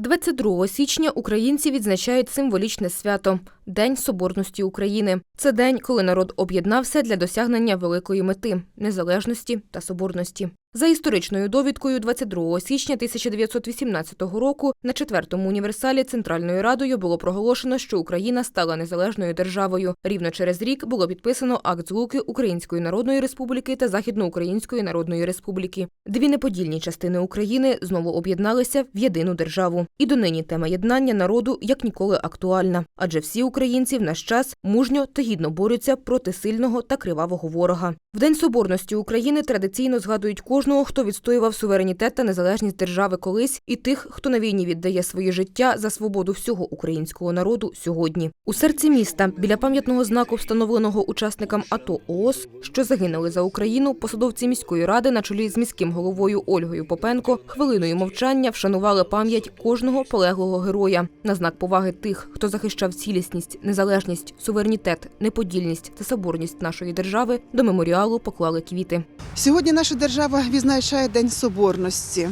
22 січня українці відзначають символічне свято День Соборності України. Це день, коли народ об'єднався для досягнення великої мети незалежності та соборності. За історичною довідкою 22 січня 1918 року на четвертому універсалі Центральною Радою було проголошено, що Україна стала незалежною державою. Рівно через рік було підписано акт злуки Української Народної Республіки та Західноукраїнської Народної Республіки. Дві неподільні частини України знову об'єдналися в єдину державу. І донині тема єднання народу як ніколи актуальна, адже всі українці в наш час мужньо та гідно борються проти сильного та кривавого ворога. В День Соборності України традиційно згадують кожного, хто відстоював суверенітет та незалежність держави колись, і тих, хто на війні віддає своє життя за свободу всього українського народу сьогодні. У серці міста, біля пам'ятного знаку, встановленого учасникам АТО ООС, що загинули за Україну, посадовці міської ради на чолі з міським головою Ольгою Попенко хвилиною мовчання вшанували пам'ять кожного полеглого героя на знак поваги тих, хто захищав цілісність, незалежність, суверенітет, неподільність та соборність нашої держави. До меморіалу поклали квіти. Сьогодні наша держава відзначає День Соборності.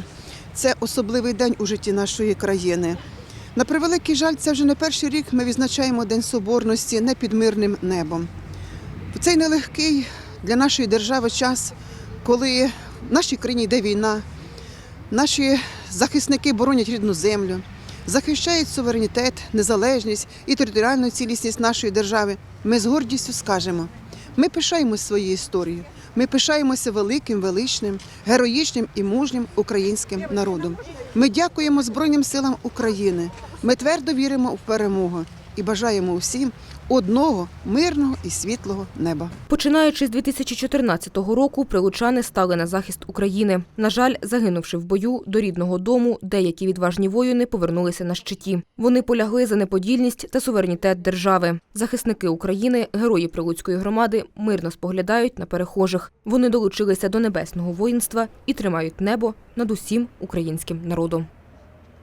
Це особливий день у житті нашої країни. На превеликий жаль, це вже не перший рік ми відзначаємо День Соборності не під мирним небом. В цей нелегкий для нашої держави час, коли в нашій країні йде війна, наші захисники боронять рідну землю, захищають суверенітет, незалежність і територіальну цілісність нашої держави, ми з гордістю скажемо. Ми пишаємося своєю історією. Ми пишаємося великим, величним, героїчним і мужнім українським народом. Ми дякуємо Збройним силам України. Ми твердо віримо в перемогу і бажаємо усім одного мирного і світлого неба. Починаючи з 2014 року, прилучани стали на захист України. На жаль, загинувши в бою до рідного дому, деякі відважні воїни повернулися на щиті. Вони полягли за неподільність та суверенітет держави. Захисники України, герої прилуцької громади, мирно споглядають на перехожих. Вони долучилися до небесного воїнства і тримають небо над усім українським народом.